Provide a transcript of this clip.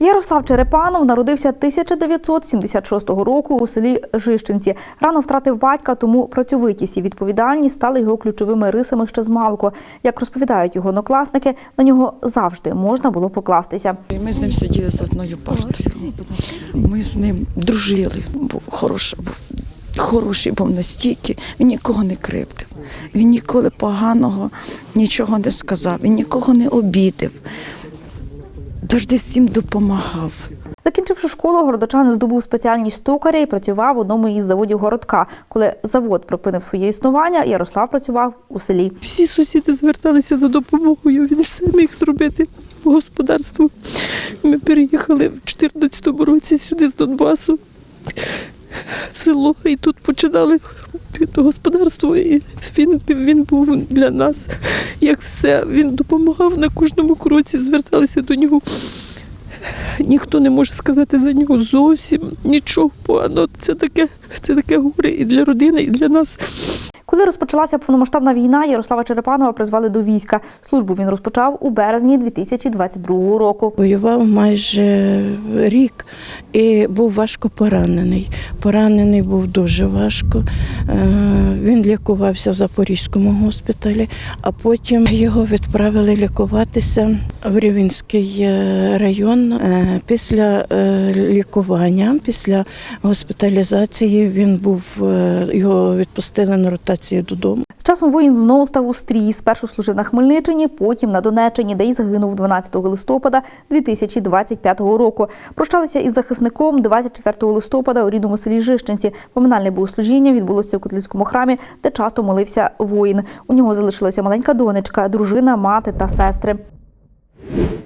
Ярослав Черепанов народився 1976 року у селі Жищенці. Рано втратив батька, тому працьовитість і відповідальність стали його ключовими рисами ще з малку. Як розповідають його однокласники, на нього завжди можна було покластися. Ми з ним сиділи за одною партою. Ми з ним дружили. Був хороший, був хороший був настільки. Він нікого не кривдив. Він ніколи поганого нічого не сказав, він нікого не обідив. Завжди всім допомагав. Закінчивши школу, городочан здобув спеціальність токаря і працював в одному із заводів городка. Коли завод припинив своє існування, Ярослав працював у селі. Всі сусіди зверталися за допомогою. Він все міг зробити по господарству. Ми переїхали в 2014 році сюди з Донбасу село і тут починали господарство. І він, він був для нас як все. Він допомагав на кожному кроці, зверталися до нього. Ніхто не може сказати за нього зовсім нічого поганого. Це таке, це таке горе і для родини, і для нас. Коли розпочалася повномасштабна війна, Ярослава Черепанова призвали до війська. Службу він розпочав у березні 2022 року. Воював майже рік і був важко поранений. Поранений був дуже важко. Е, Він лікувався в Запорізькому госпіталі, а потім його відправили лікуватися в Рівінський е, район. Е, Після е, лікування, після госпіталізації він був його відпустили на ротацію додому. З часом воїн знову став у стрій. Спершу служив на Хмельниччині, потім на Донеччині, де й загинув 12 листопада 2025 року. Прощалися із захисником 24 листопада у рідному селі Жищенці. Поминальне богослужіння відбулося у католицькому храмі, де часто молився воїн. У нього залишилася маленька донечка, дружина, мати та сестри. you